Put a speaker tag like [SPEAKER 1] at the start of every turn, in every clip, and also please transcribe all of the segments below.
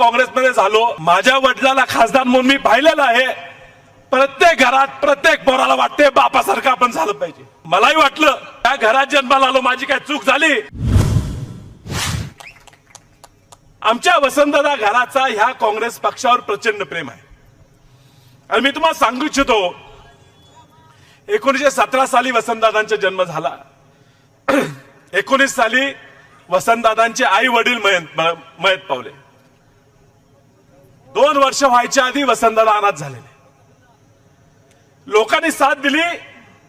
[SPEAKER 1] झालो. माझ्या वडिलाला खासदार म्हणून मी पाहिलेलं आहे. प्रत्येक घरात प्रत्येक पोराला वाटते बापासारखं आपण झालं पाहिजे. मलाही वाटलं त्या घरात जन्माला आलो माझी काय चूक झाली? आमच्या वसंतदा घराचा ह्या काँग्रेस पक्षावर प्रचंड प्रेम आहे. आणि मी तुम्हाला सांगू इच्छितो एकोणीसशे सतरा साली वसंतदादांचा जन्म झाला. एकोणीस साली वसंतदादांचे आई वडील मयत मयत पावले. दोन वर्ष व्हायच्या आधी वसंतदादा अनाथ झालेले. लोकांनी साथ दिली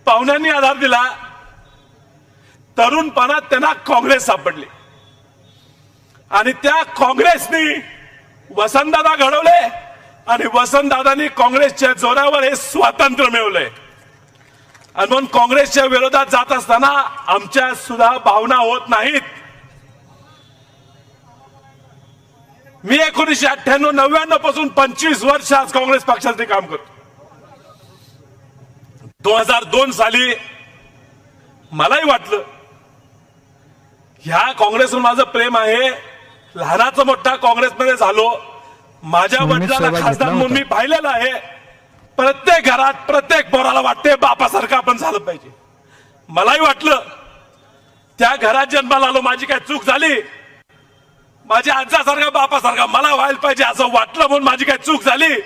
[SPEAKER 1] पाहुण्यांनी आधार दिला. तरुणपणात त्यांना काँग्रेस सापडली. आणि त्या काँग्रेसनी वसंतदादा घडवले आणि वसंतदादांनी काँग्रेसच्या जोरावर हे स्वातंत्र्य मिळवलंय आणि म्हणून काँग्रेसच्या विरोधात जात असताना आमच्या सुद्धा भावना होत नाहीत. मी एकोणीसशे अठ्ठ्याण्णव नव्याण्णवपासून पंचवीस वर्ष आज काँग्रेस पक्षासाठी काम करतो. दोन हजार दोन साली मलाही वाटलं ह्या काँग्रेसवर माझं प्रेम आहे लहानाचं मोठा काँग्रेसमध्ये झालो माझ्या
[SPEAKER 2] सहभाग
[SPEAKER 1] खासदार म्हणून मी. पाहिलेलं आहे. प्रत्येक घरात प्रत्येक पोराला वाटते बापासारखं आपण झालं पाहिजे. मलाही वाटलं त्या घरात जन्माला आलो माझी काय चूक झाली? माझ्या आजासारखा बापासारखा मला व्हायला पाहिजे असं वाटलं म्हणून माझी काही चूक झाली?